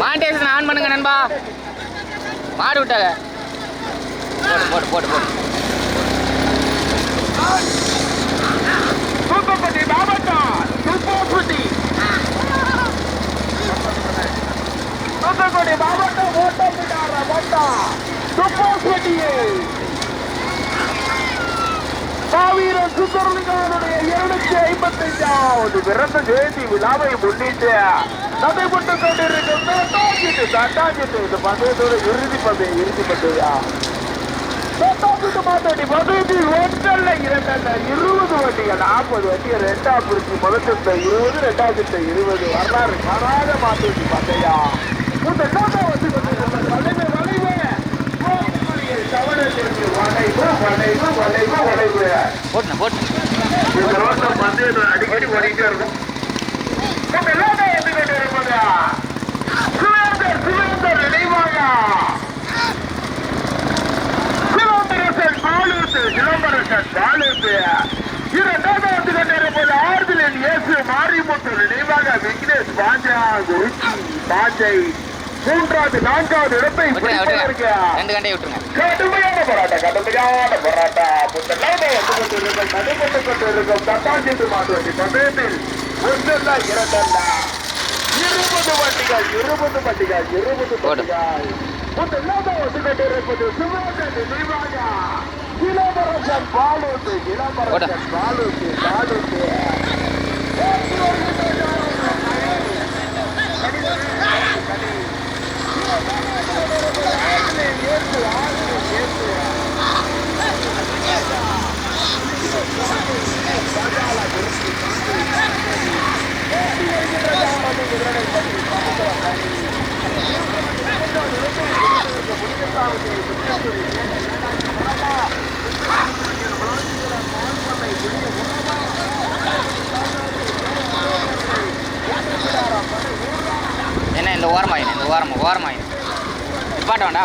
மாண்டேஷன் on பண்ணுங்க நண்பா. மாடு விட்டாங்க. போடு போடு போடு போடு தூத்துக்குடி மாவட்டம் துப்பாக்குடி தூத்துக்குடி மாவட்டம் ஓட்டமிட்டார வட்டம் துப்பாக்குடியை மாவீரன் சுந்தரலிங்கனுடைய இருநூத்தி ஐம்பத்தைந்தாவது பிறந்த ஜெயந்தி விழாவை முன்னிட்டு நடைபெற்று கொண்டிருக்கும் தட்டாஞ்சிட்டு தட்டாஞ்சிட்டு இந்த பந்தயத்தோட இறுதி பந்தயம் இறுதி பந்தயம் தட்டாஞ்சிட்டு மாட்டாடி பந்தயத்தில் ஒன்றல்ல இரண்டல்ல இருபது வண்டிகள் நாற்பது வண்டிகள் ரெண்டாம் பிரிச்சு முதல் இருபது ரெண்டாம் திட்ட இருபது. வரலாறு காணாத மாட்டாடி பந்தயம் இந்த நோட்டை வந்து கொண்டிருக்கும் வளைவு. வளைவு தவறத்திற்கு வளைவு வளைவு வளைவு வளைவு. போட்டுண்ணே போட்டு இந்த ரோட்ல பந்தயத்துல அடிக்கடி ஓடிட்டே இருக்கும். வந்து மாரிமுத்து நினைவாக விக்னேஷ் பாஞ்சா குருச்சி பாஞ்சை மூன்றாவது நான்காவது இடத்தை ரெண்டு கண்டையை விட்டுருங்க. கடுமையான போராட்டம் கடுமையான போராட்டம். நடைபெற்று கொண்டிருக்கும் தட்டாஞ்சிட்டு மாட்டுவண்டி பந்தயத்தில் ஒன்றல்ல இரண்டல்ல. இருபது வண்டிகள் இருபது வண்டிகள் இருபது. வண்டிகள். புத்தலாக வந்து கொண்டிருப்பது சிவகங்கை நினைவாக இளவரசன் பாலூத்து இளவரசன் பாலூத்து பாலூத்து என்ன இந்த ஓரமாயின இந்த ஓரமாக ஓரமாயின நிப்பாட்ட வேண்டாம்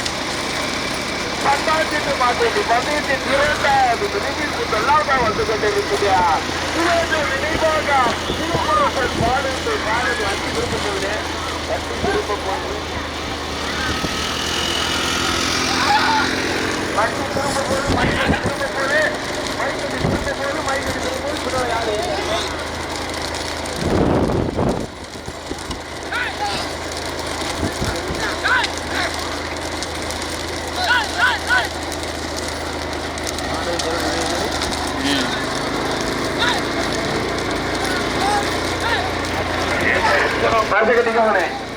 பந்தாச்சிட்டு மாற்றி பந்தயத்தின் இரண்டாவது நினைவிற்கு சொல்லாம வந்து கொண்டிருக்கிறார் இவரது நினைவாக திருமுருகன் பாடத்தை பாடல் அஞ்சு திரும்ப போகுது அஞ்சு திரும்ப போகுது அஞ்சு திரும்ப போகுது भारतीय गति का होने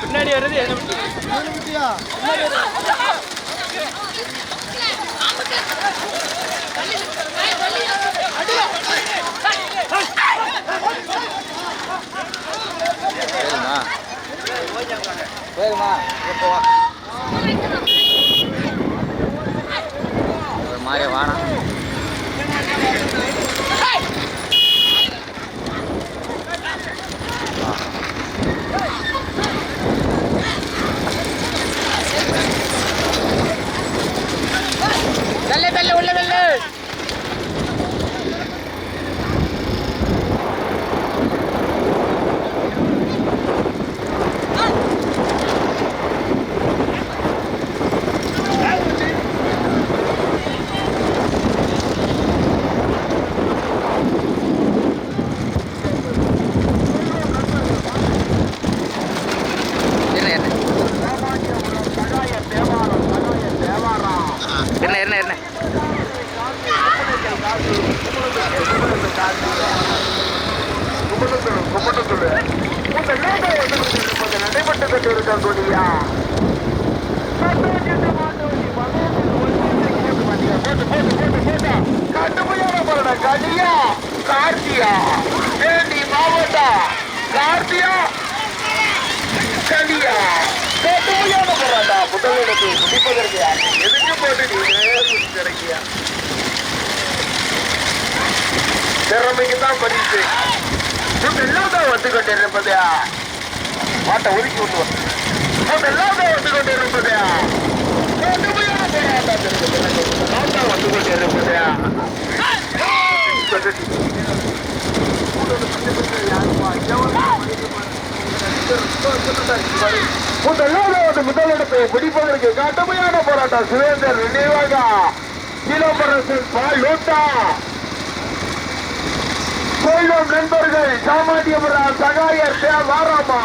பின்னாடி வருது போயிருமா போவா ஒரு மாதிரி வானா கும்பிட்டு சொல்லு உங்க லேட்டை வந்து கடுமையான போராட்டம் கடியா. கார்த்தியா? தேனி மாவட்டம் கார்த்தியா? கடியா கடுமையான போராட்டம் முதலிடத்தை முடிப்பதற்கு எதுக்கு போட்டு நீ கிடைக்கியா திறமைக்கு தான் பரிசு இவங்க வந்து கொண்டு மாட்டை ஒதுக்கி விட்டு இவங்க வந்து கொண்டு கடுமையான போராட்டம் வந்து கொண்டு முதலாவது முதலிடத்தை பிடிப்பதற்கு கடுமையான போராட்டம் சுரேந்தர் நினைவாக இளவரசன் பால் லூட்டா கொள்ளும் நண்பர்கள் சாமானியபுரம் சகாயர் வாராமா.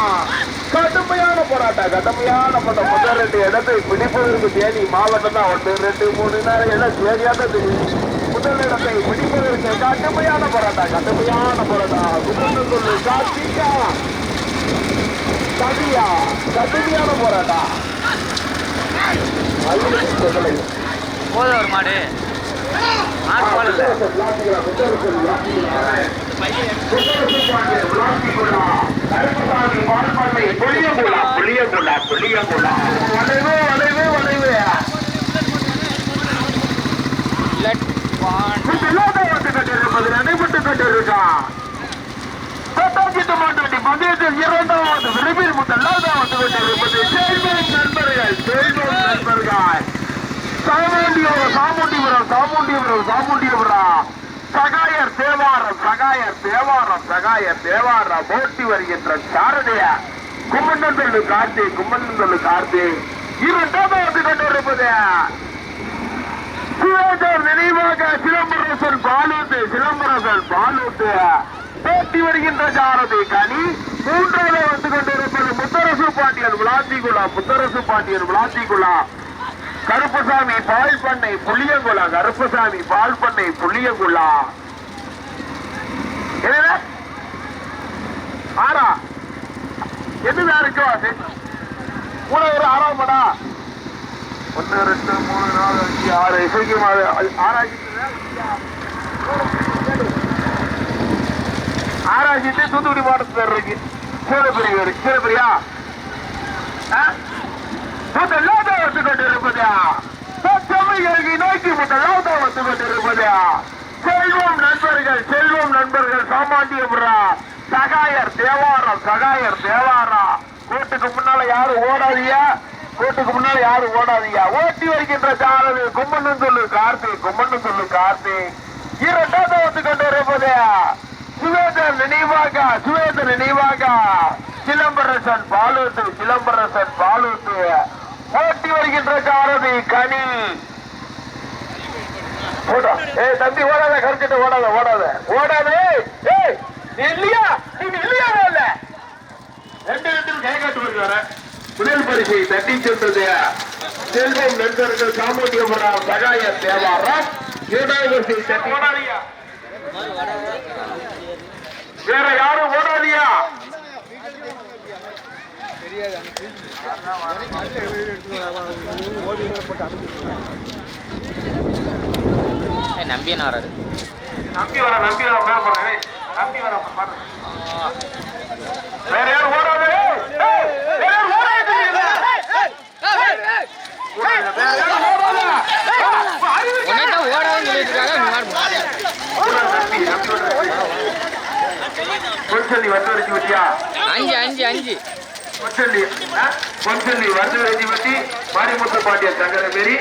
கடுமையான போராட்டம் கடுமையான போராட்டம். முதல் ரெண்டு இடத்தை பிடிப்பதற்கு தேனி மாவட்டம் தான். ஒன்று ரெண்டு மூணு நேரம் எல்லாம் தேனியா தான் தெரியும் முதல் இடத்தை பிடிப்பதற்கு கடுமையான போராட்டம் கடுமையான போராட்டம். கும்பல் சொல்லு கார்த்திகா. கடியா கடுமையான போராட்டம். ஐயனுக்கு சொல்லலை. போத ஒரு மாடு. போடல. லட் பான் நடைபெற்று கொண்டிருக்கான் பந்தயத்தில் இரண்டாவது விரைவில் முதலாவது கொண்டிருப்பது செல்வம் நண்பர்கள் செல்வம் நண்பர்கள் சாமுண்டிபுரம் சாமுண்டிபுரம் சாமுண்டிபுரம் சாமுண்டிபுரம் சகாயர் தேவாரம் சகாயர் தேவாரம் சகாயர் தேவாரம் போட்டி வருகின்ற சாரதிய கும்மண்டல் கார்த்தி சொல்லு கார்த்தி இரண்டாவது வந்து கொண்டிருப்பது. சிவகர் நினைவாக சிலம்பரசன் பாலூத்து சிலம்பரசன் பாலூத்து. போட்டி வருகின்ற ஜாரதி கனி மூன்றாவது வந்து கொண்டிருப்பது முத்தரசு பாண்டியன் விளாத்திகுளா முத்தரசு பாண்டியன் விளாத்திகுளா. கருப்பசாமி பால் பண்ணை புளியங்குளா கருப்பசாமி பால் பண்ணை புளியங்குளா. என்ன ஆறா என்னதான் இருக்கோ வாசி மூணு ஒரு ஆறாம் படா ஒன்று ரெண்டு மூணு நாலு அஞ்சு ஆறு. இசைக்கு ஆராய்ச்சி ஆராய்ச்சி தூத்துக்குடி மாவட்டத்தில் இருக்கு. சீரப்பிரிவர் சீரப்பிரியா முதலாவது வந்து கொண்டிருப்பதா? தமிழர்களுக்கு நோக்கி முதலாவது வந்து கொண்டிருப்பதா? செல்வம் நண்பர்கள் செல்வம் நண்பர்கள் சாமானியபுரா சகாயர் தேவாரம் சகாயர் தேவாரம் கூட்டுக்கு முன்னால யாரும் ஓடாதியா கூட்டுக்கு முன்னால யாரும் ஓடாதியா ஓட்டி வருகின்ற சாரது கும்மன்னு சொல்லு கார்த்தி கும்மன்னு சொல்லு கார்த்தி இரண்டாவது வந்து கொண்டு இருப்பது சுவேதர் நினைவாக சுவேதர் நினைவாக. சிலம்பரசன் பாலூத்து சிலம்பரசன் பாலூத்து. ஓட்டி வருகின்ற சாரதி கனி. ஓடா ஏய் தம்பி ஓடாத கருக்கிட்ட ஓடாத ஓடாத. ஓடாத. ஏய், நெல்லி நீ இல்லையா நீ இல்லையா இல்ல ரெண்டு ரெண்டு கை காட்டு வருவார முதல் பரிசை தட்டி சென்றது செல்வம் நண்பர்கள் சாமுண்டியபுரம் சகாய தேவாரம். இரண்டாவது பரிசை ஓடாதியா? வேற யாரும் ஓடாதியா? நம்பி என்ன வராது நம்பி வர நம்பி வர நம்பி வேற யாரும் ஓடாத ஏய், ஏய், வேற யாரும் ஓடாத வேற யாரும் ஓடாத அறிவு உன்னைத்தான் ஓடாதுன்னு சொல்லிட்டு இருக்காங்க நீ மாடு பொன்சல்லி வந்து வச்சு வச்சியா அஞ்சு அஞ்சு அஞ்சு. பொன்சல்லி வந்து வச்சு வச்சு மாரிமுத்து பாண்டிய சங்கர மாரி